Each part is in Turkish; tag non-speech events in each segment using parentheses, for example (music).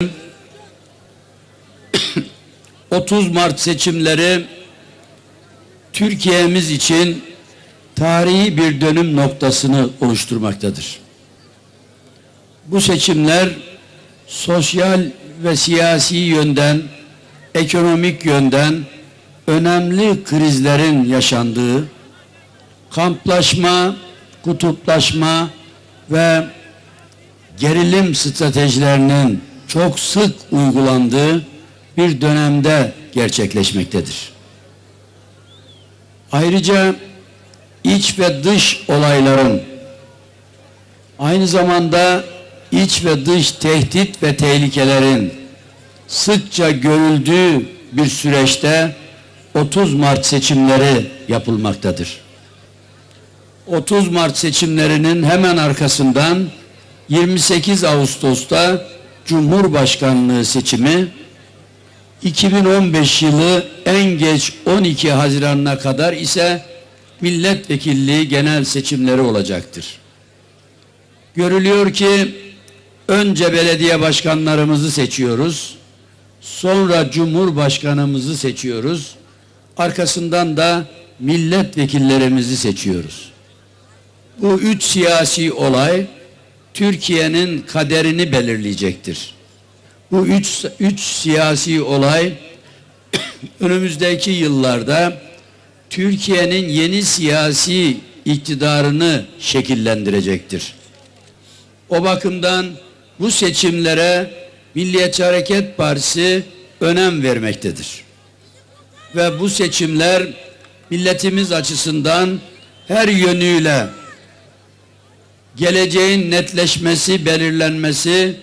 (coughs) 30 Mart seçimleri Türkiye'miz için tarihi bir dönüm noktasını oluşturmaktadır. Bu seçimler sosyal ve siyasi yönden, ekonomik yönden önemli krizlerin yaşandığı, kamplaşma, kutuplaşma ve gerilim stratejilerinin çok sık uygulandığı bir dönemde gerçekleşmektedir. Ayrıca iç ve dış olayların aynı zamanda iç ve dış tehdit ve tehlikelerin sıkça görüldüğü bir süreçte 30 Mart seçimleri yapılmaktadır. 30 Mart seçimlerinin hemen arkasından 28 Ağustos'ta Cumhurbaşkanlığı seçimi 2015 yılı en geç 12 Haziran'ına kadar ise milletvekilliği genel seçimleri olacaktır. Görülüyor ki önce belediye başkanlarımızı seçiyoruz. Sonra cumhurbaşkanımızı seçiyoruz. Arkasından da milletvekillerimizi seçiyoruz. Bu üç siyasi olay Türkiye'nin kaderini belirleyecektir. Bu üç, üç siyasi olay (coughs) önümüzdeki yıllarda Türkiye'nin yeni siyasi iktidarını şekillendirecektir. O bakımdan bu seçimlere Milliyetçi Hareket Partisi önem vermektedir. Ve bu seçimler milletimiz açısından her yönüyle geleceğin netleşmesi, belirlenmesi,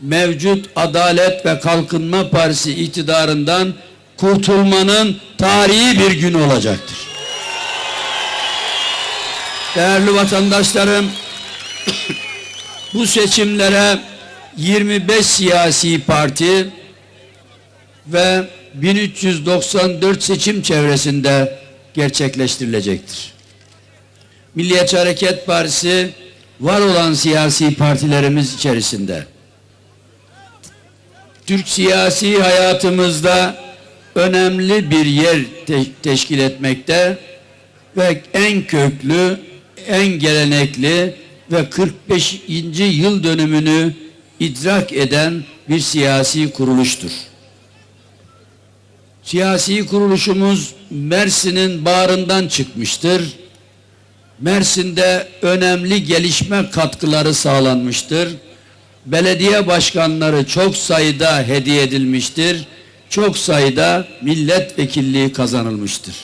mevcut Adalet ve Kalkınma Partisi iktidarından kurtulmanın tarihi bir gün olacaktır. Değerli vatandaşlarım, (coughs) bu seçimlere 25 siyasi parti ve 1394 seçim çevresinde gerçekleştirilecektir. Milliyetçi Hareket Partisi var olan siyasi partilerimiz içerisinde Türk siyasi hayatımızda önemli bir yer te- teşkil etmekte ve en köklü, en gelenekli ve 45. yıl dönümünü idrak eden bir siyasi kuruluştur. Siyasi kuruluşumuz Mersin'in bağrından çıkmıştır. Mersin'de önemli gelişme katkıları sağlanmıştır. Belediye başkanları çok sayıda hediye edilmiştir. Çok sayıda milletvekilliği kazanılmıştır.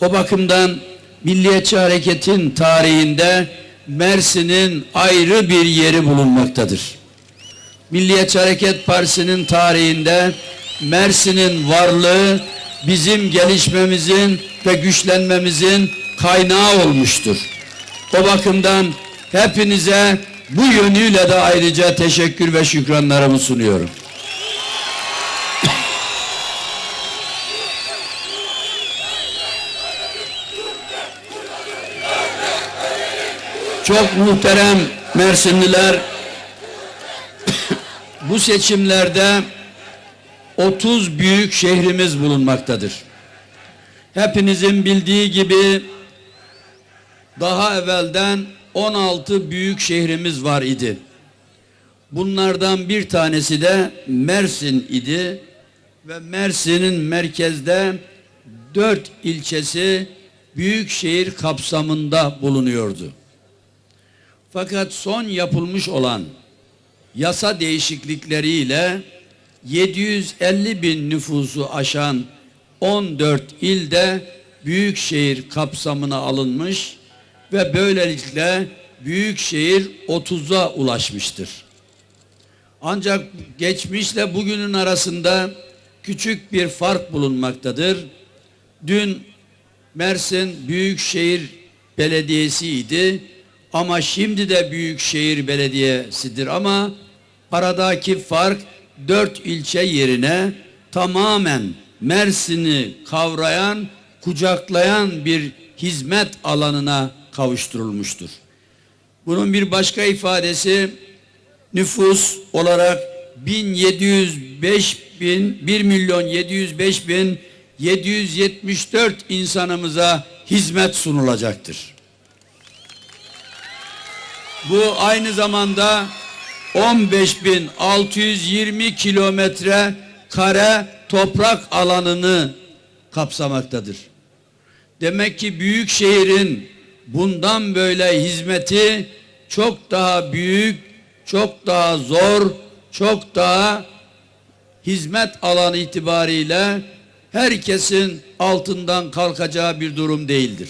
O bakımdan Milliyetçi Hareket'in tarihinde Mersin'in ayrı bir yeri bulunmaktadır. Milliyetçi Hareket Partisi'nin tarihinde Mersin'in varlığı bizim gelişmemizin ve güçlenmemizin kaynağı olmuştur. O bakımdan hepinize bu yönüyle de ayrıca teşekkür ve şükranlarımı sunuyorum. Çok muhterem Mersinliler bu seçimlerde 30 büyük şehrimiz bulunmaktadır. Hepinizin bildiği gibi daha evvelden 16 büyük şehrimiz var idi. Bunlardan bir tanesi de Mersin idi ve Mersin'in merkezde dört ilçesi büyük şehir kapsamında bulunuyordu. Fakat son yapılmış olan yasa değişiklikleriyle 750 bin nüfusu aşan 14 ilde büyükşehir kapsamına alınmış ve böylelikle büyükşehir 30'a ulaşmıştır. Ancak geçmişle bugünün arasında küçük bir fark bulunmaktadır. Dün Mersin Büyükşehir Belediyesi'ydi ama şimdi de Büyükşehir Belediyesi'dir ama aradaki fark dört ilçe yerine tamamen Mersin'i kavrayan, kucaklayan bir hizmet alanına kavuşturulmuştur. Bunun bir başka ifadesi nüfus olarak 1705 bin 1 milyon 705 bin 774 insanımıza hizmet sunulacaktır. Bu aynı zamanda 15.620 kilometre kare toprak alanını kapsamaktadır. Demek ki büyük şehrin bundan böyle hizmeti çok daha büyük, çok daha zor, çok daha hizmet alanı itibariyle herkesin altından kalkacağı bir durum değildir.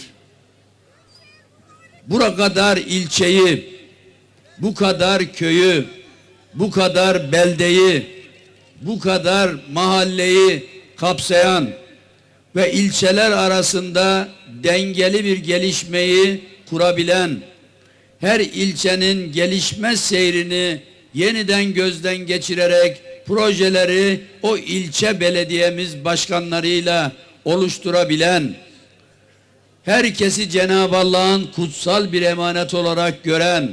Bura kadar ilçeyi, bu kadar köyü, bu kadar beldeyi, bu kadar mahalleyi kapsayan ve ilçeler arasında dengeli bir gelişmeyi kurabilen, her ilçenin gelişme seyrini yeniden gözden geçirerek projeleri o ilçe belediyemiz başkanlarıyla oluşturabilen, herkesi Cenab-ı Allah'ın kutsal bir emanet olarak gören,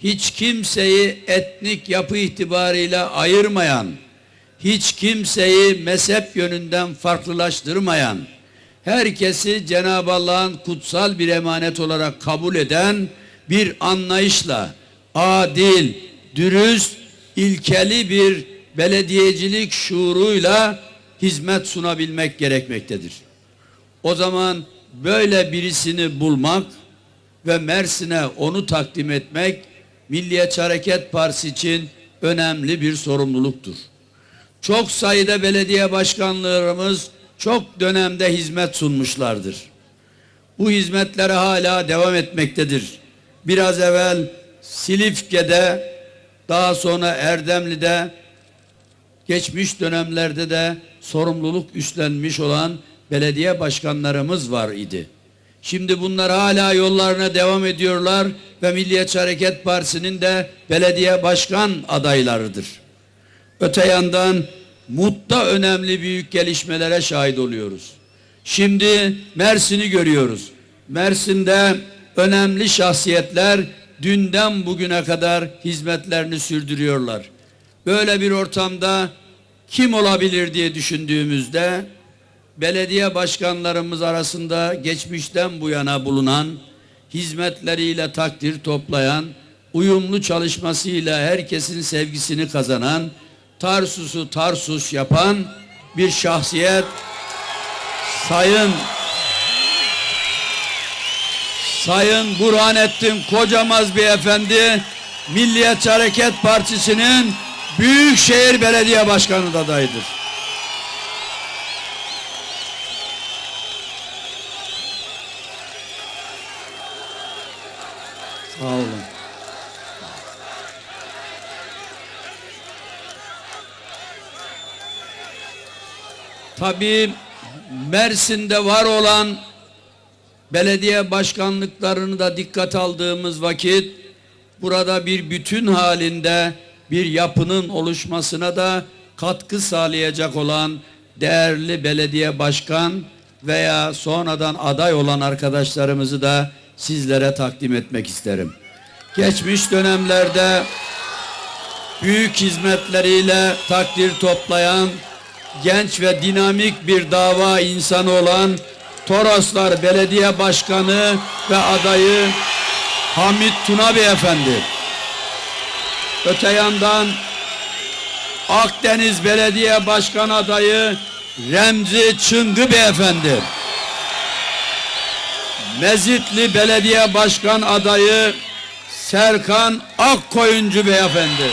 hiç kimseyi etnik yapı itibarıyla ayırmayan, hiç kimseyi mezhep yönünden farklılaştırmayan, herkesi Cenab-ı Allah'ın kutsal bir emanet olarak kabul eden bir anlayışla adil, dürüst, ilkeli bir belediyecilik şuuruyla hizmet sunabilmek gerekmektedir. O zaman böyle birisini bulmak ve Mersin'e onu takdim etmek Milliyetçi Hareket Partisi için önemli bir sorumluluktur. Çok sayıda belediye başkanlarımız çok dönemde hizmet sunmuşlardır. Bu hizmetlere hala devam etmektedir. Biraz evvel Silifke'de daha sonra Erdemli'de geçmiş dönemlerde de sorumluluk üstlenmiş olan belediye başkanlarımız var idi. Şimdi bunlar hala yollarına devam ediyorlar ve Milliyetçi Hareket Partisi'nin de belediye başkan adaylarıdır. Öte yandan MUT'ta önemli büyük gelişmelere şahit oluyoruz. Şimdi Mersin'i görüyoruz. Mersin'de önemli şahsiyetler dünden bugüne kadar hizmetlerini sürdürüyorlar. Böyle bir ortamda kim olabilir diye düşündüğümüzde belediye başkanlarımız arasında geçmişten bu yana bulunan hizmetleriyle takdir toplayan, uyumlu çalışmasıyla herkesin sevgisini kazanan, Tarsus'u Tarsus yapan bir şahsiyet Sayın Sayın Burhanettin Kocamaz Beyefendi Milliyetçi Hareket Partisi'nin Büyükşehir Belediye Başkanı adayıdır. Sağ olun. Tabii Mersin'de var olan belediye başkanlıklarını da dikkat aldığımız vakit burada bir bütün halinde bir yapının oluşmasına da katkı sağlayacak olan değerli belediye başkan veya sonradan aday olan arkadaşlarımızı da sizlere takdim etmek isterim. Geçmiş dönemlerde büyük hizmetleriyle takdir toplayan genç ve dinamik bir dava insanı olan Toroslar Belediye Başkanı ve adayı Hamit Tuna Beyefendi. Öte yandan Akdeniz Belediye Başkan adayı Remzi Çıngı Beyefendi. Mezitli Belediye Başkan adayı Serkan Akkoyuncu Beyefendi.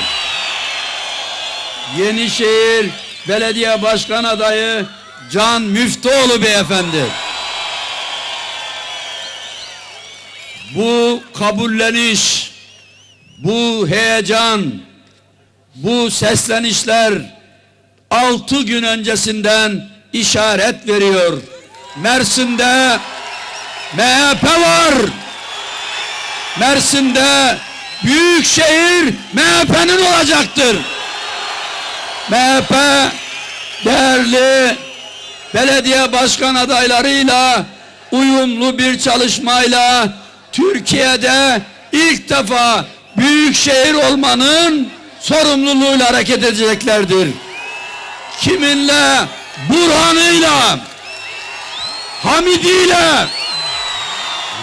Yenişehir Belediye Başkan adayı Can Müftüoğlu Beyefendi. Bu kabulleniş, bu heyecan, bu seslenişler altı gün öncesinden işaret veriyor. Mersin'de MHP var. Mersin'de Büyükşehir MHP'nin olacaktır. MHP değerli belediye başkan adaylarıyla uyumlu bir çalışmayla Türkiye'de ilk defa büyük şehir olmanın sorumluluğuyla hareket edeceklerdir. Kiminle? Burhan'ıyla, Hamidi'yle,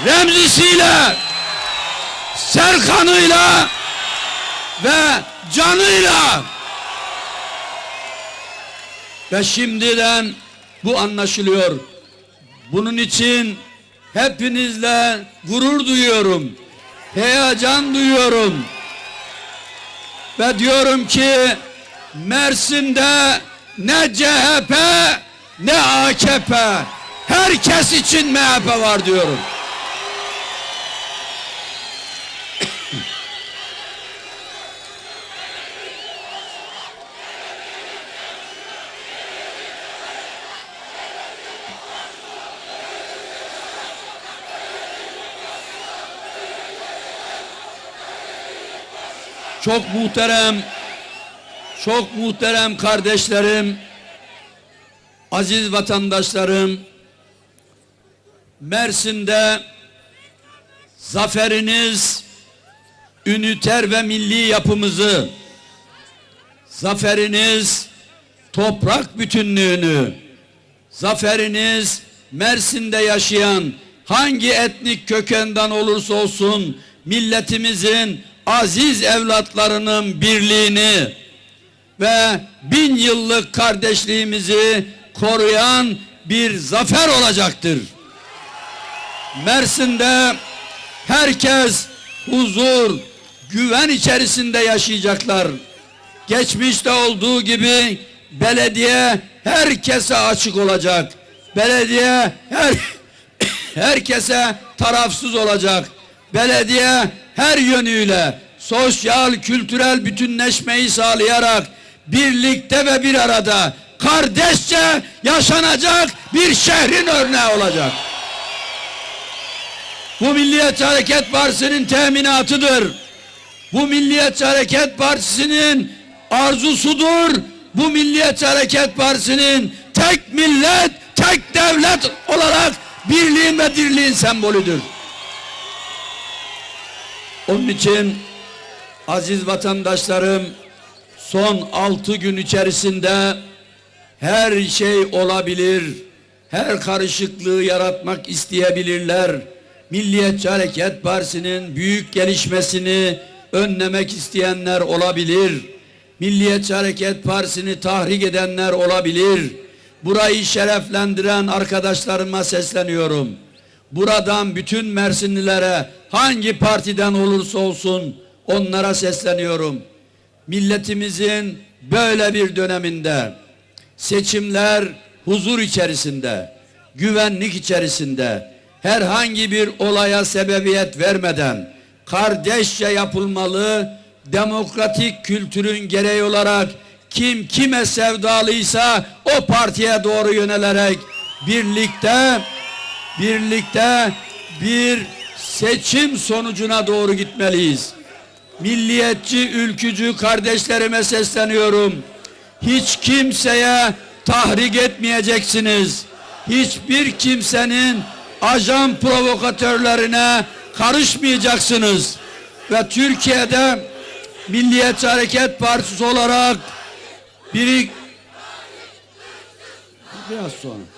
Remzisiyle, Serkan'ıyla ve canıyla ve şimdiden bu anlaşılıyor. Bunun için hepinizle gurur duyuyorum. Heyecan duyuyorum. Ve diyorum ki Mersin'de ne CHP ne AKP herkes için MHP var diyorum. Çok muhterem, çok muhterem kardeşlerim, aziz vatandaşlarım, Mersin'de zaferiniz, üniter ve milli yapımızı, zaferiniz, toprak bütünlüğünü, zaferiniz, Mersin'de yaşayan hangi etnik kökenden olursa olsun milletimizin aziz evlatlarının birliğini ve bin yıllık kardeşliğimizi koruyan bir zafer olacaktır. Mersin'de herkes huzur, güven içerisinde yaşayacaklar. Geçmişte olduğu gibi belediye herkese açık olacak. Belediye her (coughs) herkese tarafsız olacak. Belediye her yönüyle sosyal, kültürel bütünleşmeyi sağlayarak birlikte ve bir arada kardeşçe yaşanacak bir şehrin örneği olacak. Bu Milliyetçi Hareket Partisi'nin teminatıdır. Bu Milliyetçi Hareket Partisi'nin arzusudur. Bu Milliyetçi Hareket Partisi'nin tek millet, tek devlet olarak birliğin ve dirliğin sembolüdür. Onun için aziz vatandaşlarım son altı gün içerisinde her şey olabilir. Her karışıklığı yaratmak isteyebilirler. Milliyetçi Hareket Partisi'nin büyük gelişmesini önlemek isteyenler olabilir. Milliyetçi Hareket Partisi'ni tahrik edenler olabilir. Burayı şereflendiren arkadaşlarıma sesleniyorum. Buradan bütün Mersinlilere hangi partiden olursa olsun onlara sesleniyorum. Milletimizin böyle bir döneminde seçimler huzur içerisinde, güvenlik içerisinde, herhangi bir olaya sebebiyet vermeden kardeşçe yapılmalı, demokratik kültürün gereği olarak kim kime sevdalıysa o partiye doğru yönelerek birlikte birlikte bir seçim sonucuna doğru gitmeliyiz. Milliyetçi, ülkücü kardeşlerime sesleniyorum. Hiç kimseye tahrik etmeyeceksiniz. Hiçbir kimsenin ajan provokatörlerine karışmayacaksınız. Ve Türkiye'de Milliyetçi Hareket Partisi olarak biri biraz sonra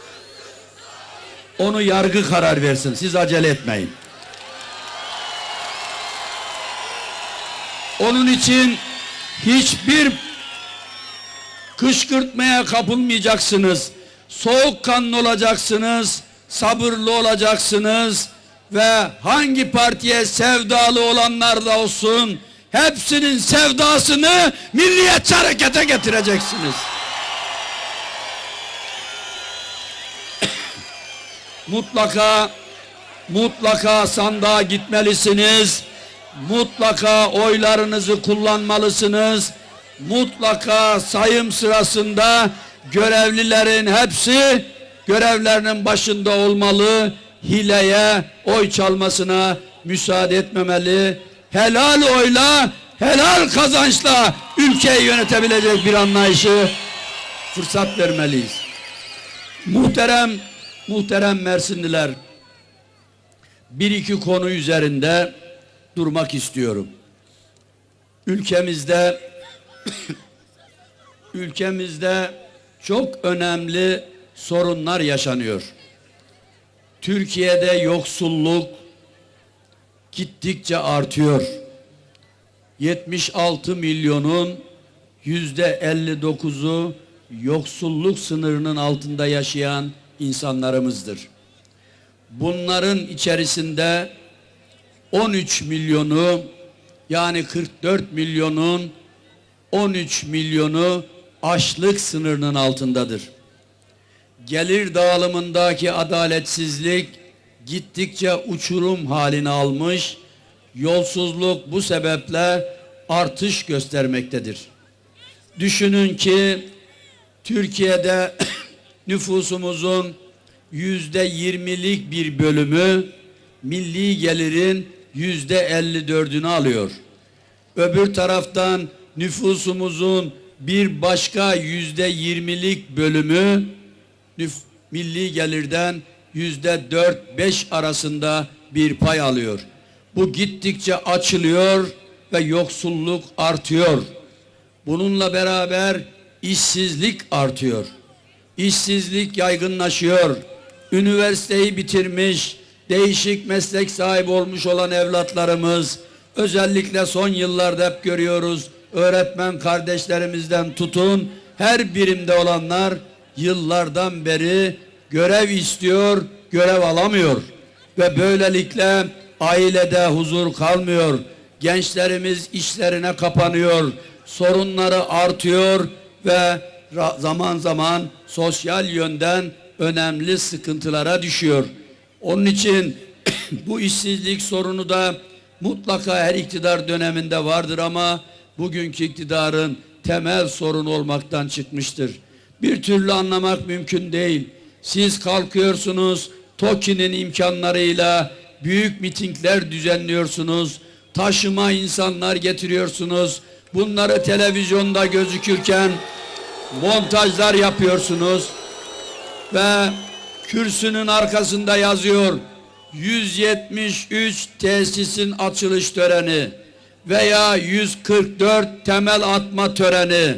onu yargı karar versin. Siz acele etmeyin. Onun için hiçbir kışkırtmaya kapılmayacaksınız. Soğukkanlı olacaksınız, sabırlı olacaksınız ve hangi partiye sevdalı olanlar da olsun hepsinin sevdasını milliyetçi harekete getireceksiniz. Mutlaka mutlaka sandığa gitmelisiniz. Mutlaka oylarınızı kullanmalısınız. Mutlaka sayım sırasında görevlilerin hepsi görevlerinin başında olmalı. Hileye, oy çalmasına müsaade etmemeli. Helal oyla, helal kazançla ülkeyi yönetebilecek bir anlayışı fırsat vermeliyiz. Muhterem Muhterem Mersinliler, bir iki konu üzerinde durmak istiyorum. Ülkemizde (coughs) ülkemizde çok önemli sorunlar yaşanıyor. Türkiye'de yoksulluk gittikçe artıyor. 76 milyonun yüzde 59'u yoksulluk sınırının altında yaşayan insanlarımızdır. Bunların içerisinde 13 milyonu yani 44 milyonun 13 milyonu açlık sınırının altındadır. Gelir dağılımındaki adaletsizlik gittikçe uçurum halini almış, yolsuzluk bu sebeple artış göstermektedir. Düşünün ki Türkiye'de nüfusumuzun yüzde yirmilik bir bölümü milli gelirin yüzde elli dördünü alıyor. Öbür taraftan nüfusumuzun bir başka yüzde yirmilik bölümü milli gelirden yüzde dört beş arasında bir pay alıyor. Bu gittikçe açılıyor ve yoksulluk artıyor. Bununla beraber işsizlik artıyor. İşsizlik yaygınlaşıyor. Üniversiteyi bitirmiş, değişik meslek sahibi olmuş olan evlatlarımız, özellikle son yıllarda hep görüyoruz, öğretmen kardeşlerimizden tutun, her birimde olanlar yıllardan beri görev istiyor, görev alamıyor. Ve böylelikle ailede huzur kalmıyor. Gençlerimiz işlerine kapanıyor. Sorunları artıyor ve zaman zaman sosyal yönden önemli sıkıntılara düşüyor. Onun için (clears throat) bu işsizlik sorunu da mutlaka her iktidar döneminde vardır ama bugünkü iktidarın temel sorun olmaktan çıkmıştır. Bir türlü anlamak mümkün değil. Siz kalkıyorsunuz TOKİ'nin imkanlarıyla büyük mitingler düzenliyorsunuz. Taşıma insanlar getiriyorsunuz. Bunları televizyonda gözükürken montajlar yapıyorsunuz ve kürsünün arkasında yazıyor 173 tesisin açılış töreni veya 144 temel atma töreni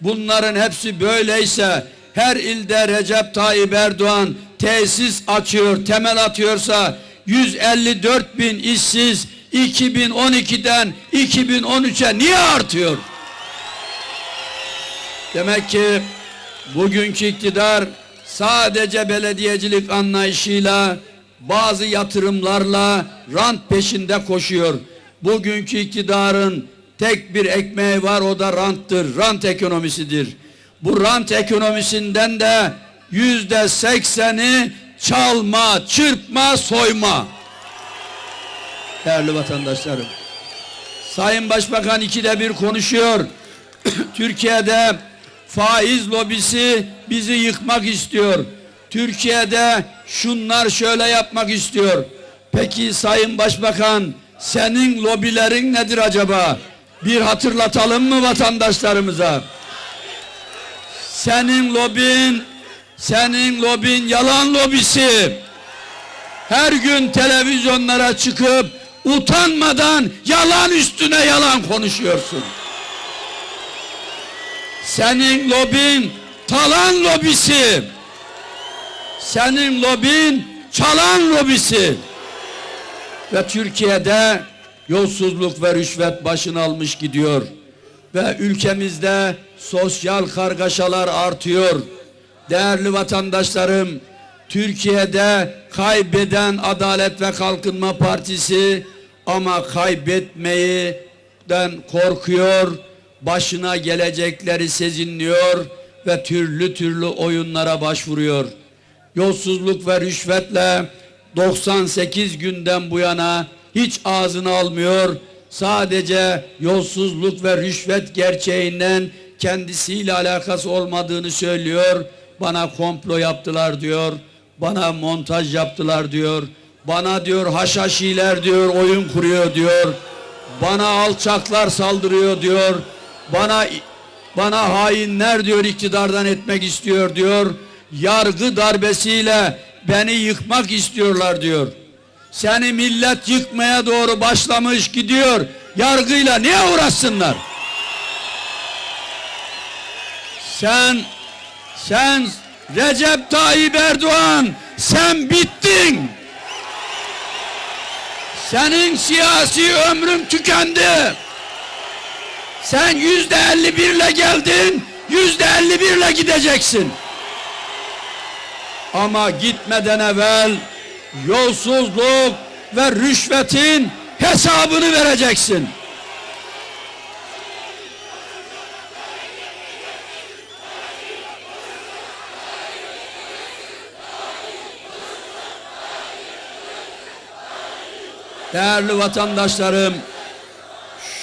bunların hepsi böyleyse her ilde Recep Tayyip Erdoğan tesis açıyor temel atıyorsa 154 bin işsiz 2012'den 2013'e niye artıyor? Demek ki bugünkü iktidar sadece belediyecilik anlayışıyla bazı yatırımlarla rant peşinde koşuyor. Bugünkü iktidarın tek bir ekmeği var o da ranttır. Rant ekonomisidir. Bu rant ekonomisinden de yüzde sekseni çalma, çırpma, soyma. Değerli vatandaşlarım. Sayın Başbakan ikide bir konuşuyor. (clears throat) Türkiye'de faiz lobisi bizi yıkmak istiyor. Türkiye'de şunlar şöyle yapmak istiyor. Peki Sayın Başbakan senin lobilerin nedir acaba? Bir hatırlatalım mı vatandaşlarımıza? Senin lobin, senin lobin yalan lobisi. Her gün televizyonlara çıkıp utanmadan yalan üstüne yalan konuşuyorsun. Senin lobin talan lobisi. Senin lobin çalan lobisi. Ve Türkiye'de yolsuzluk ve rüşvet başını almış gidiyor. Ve ülkemizde sosyal kargaşalar artıyor. Değerli vatandaşlarım, Türkiye'de kaybeden Adalet ve Kalkınma Partisi ama kaybetmeyden korkuyor, başına gelecekleri sezinliyor ve türlü türlü oyunlara başvuruyor. Yolsuzluk ve rüşvetle 98 günden bu yana hiç ağzını almıyor. Sadece yolsuzluk ve rüşvet gerçeğinden kendisiyle alakası olmadığını söylüyor. Bana komplo yaptılar diyor. Bana montaj yaptılar diyor. Bana diyor haşhaşiler diyor oyun kuruyor diyor. Bana alçaklar saldırıyor diyor. Bana bana hainler diyor iktidardan etmek istiyor diyor. Yargı darbesiyle beni yıkmak istiyorlar diyor. Seni millet yıkmaya doğru başlamış gidiyor. Yargıyla niye uğraşsınlar? Sen sen Recep Tayyip Erdoğan sen bittin. Senin siyasi ömrün tükendi. Sen yüzde elli birle geldin, yüzde elli birle gideceksin. Ama gitmeden evvel yolsuzluk ve rüşvetin hesabını vereceksin. Değerli vatandaşlarım,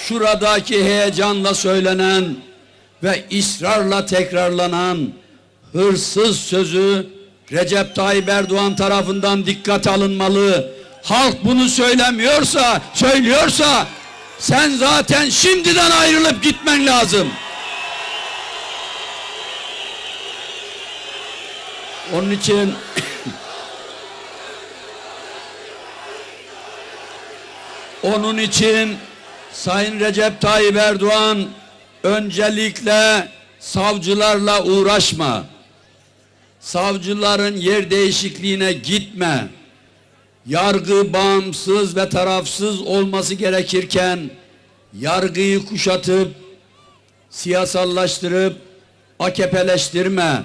şuradaki heyecanla söylenen ve ısrarla tekrarlanan hırsız sözü Recep Tayyip Erdoğan tarafından dikkat alınmalı. Halk bunu söylemiyorsa, söylüyorsa sen zaten şimdiden ayrılıp gitmen lazım. Onun için (coughs) Onun için Sayın Recep Tayyip Erdoğan öncelikle savcılarla uğraşma. Savcıların yer değişikliğine gitme. Yargı bağımsız ve tarafsız olması gerekirken yargıyı kuşatıp siyasallaştırıp AKP'leştirme.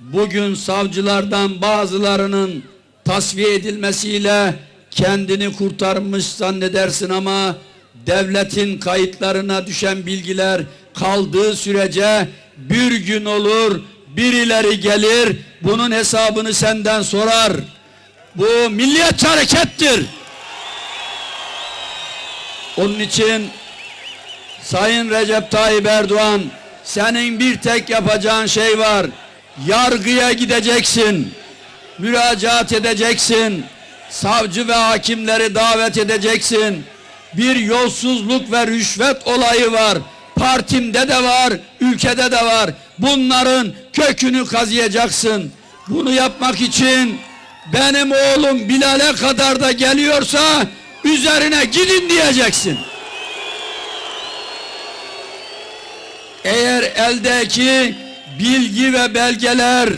Bugün savcılardan bazılarının tasfiye edilmesiyle kendini kurtarmış zannedersin ama devletin kayıtlarına düşen bilgiler kaldığı sürece bir gün olur birileri gelir bunun hesabını senden sorar. Bu milliyetçi harekettir. Onun için Sayın Recep Tayyip Erdoğan senin bir tek yapacağın şey var. Yargıya gideceksin. Müracaat edeceksin savcı ve hakimleri davet edeceksin. Bir yolsuzluk ve rüşvet olayı var. Partimde de var, ülkede de var. Bunların kökünü kazıyacaksın. Bunu yapmak için benim oğlum Bilal'e kadar da geliyorsa üzerine gidin diyeceksin. Eğer eldeki bilgi ve belgeler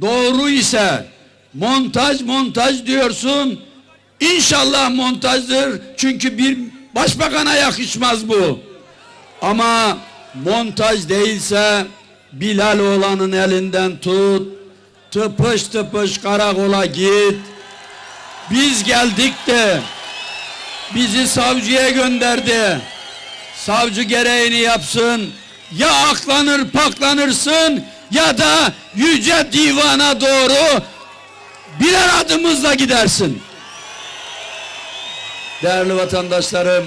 doğru ise montaj montaj diyorsun. İnşallah montajdır. Çünkü bir başbakana yakışmaz bu. Ama montaj değilse Bilal oğlanın elinden tut. Tıpış tıpış karakola git. Biz geldik de bizi savcıya gönderdi. Savcı gereğini yapsın. Ya aklanır paklanırsın ya da yüce divana doğru birer adımızla gidersin. Değerli vatandaşlarım,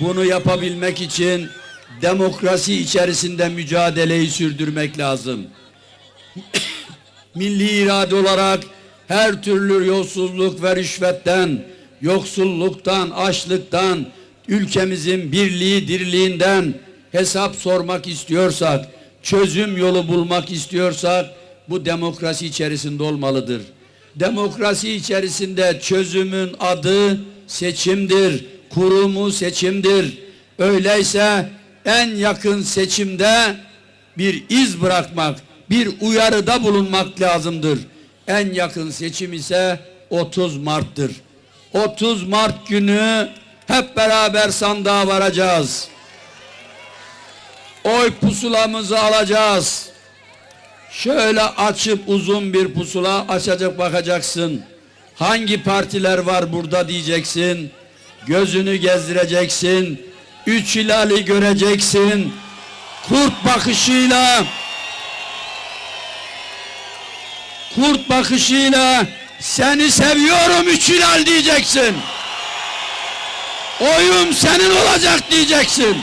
bunu yapabilmek için demokrasi içerisinde mücadeleyi sürdürmek lazım. (coughs) Milli irade olarak her türlü yolsuzluk ve rüşvetten, yoksulluktan, açlıktan, ülkemizin birliği dirliğinden hesap sormak istiyorsak, çözüm yolu bulmak istiyorsak bu demokrasi içerisinde olmalıdır. Demokrasi içerisinde çözümün adı seçimdir. Kurumu seçimdir. Öyleyse en yakın seçimde bir iz bırakmak, bir uyarıda bulunmak lazımdır. En yakın seçim ise 30 Mart'tır. 30 Mart günü hep beraber sandığa varacağız. Oy pusulamızı alacağız. Şöyle açıp uzun bir pusula açacak bakacaksın. Hangi partiler var burada diyeceksin. Gözünü gezdireceksin. Üç hilali göreceksin. Kurt bakışıyla kurt bakışıyla seni seviyorum üç hilal diyeceksin. Oyum senin olacak diyeceksin.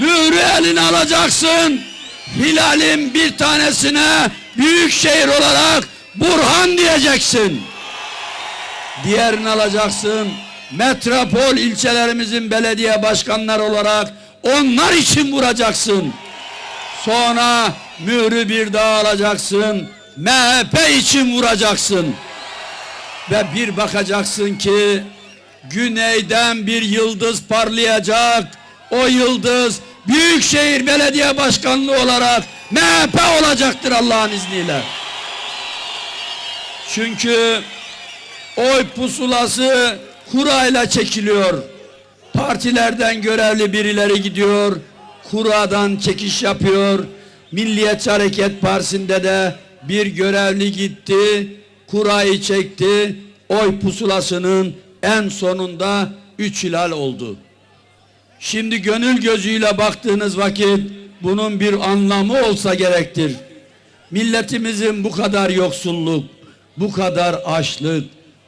Mührü eline alacaksın. Hilal'in bir tanesine büyük şehir olarak Burhan diyeceksin. Diğerini alacaksın. Metropol ilçelerimizin belediye başkanları olarak onlar için vuracaksın. Sonra mührü bir daha alacaksın. MHP için vuracaksın. Ve bir bakacaksın ki güneyden bir yıldız parlayacak. O yıldız Büyükşehir Belediye Başkanlığı olarak MHP olacaktır Allah'ın izniyle. Çünkü oy pusulası kurayla çekiliyor. Partilerden görevli birileri gidiyor. Kuradan çekiş yapıyor. Milliyetçi Hareket Partisi'nde de bir görevli gitti. Kurayı çekti. Oy pusulasının en sonunda üç hilal oldu. Şimdi gönül gözüyle baktığınız vakit bunun bir anlamı olsa gerektir. Milletimizin bu kadar yoksulluk, bu kadar açlık,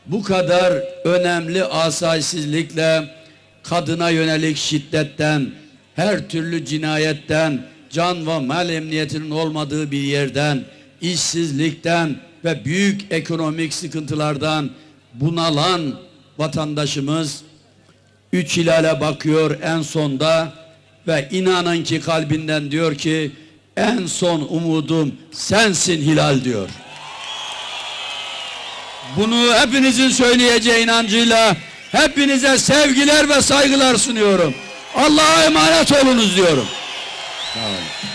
bu kadar önemli asayişsizlikle kadına yönelik şiddetten, her türlü cinayetten, can ve mal emniyetinin olmadığı bir yerden, işsizlikten ve büyük ekonomik sıkıntılardan bunalan vatandaşımız üç hilale bakıyor en sonda ve inanın ki kalbinden diyor ki en son umudum sensin hilal diyor. Bunu hepinizin söyleyeceği inancıyla hepinize sevgiler ve saygılar sunuyorum. Allah'a emanet olunuz diyorum. Sağ olun.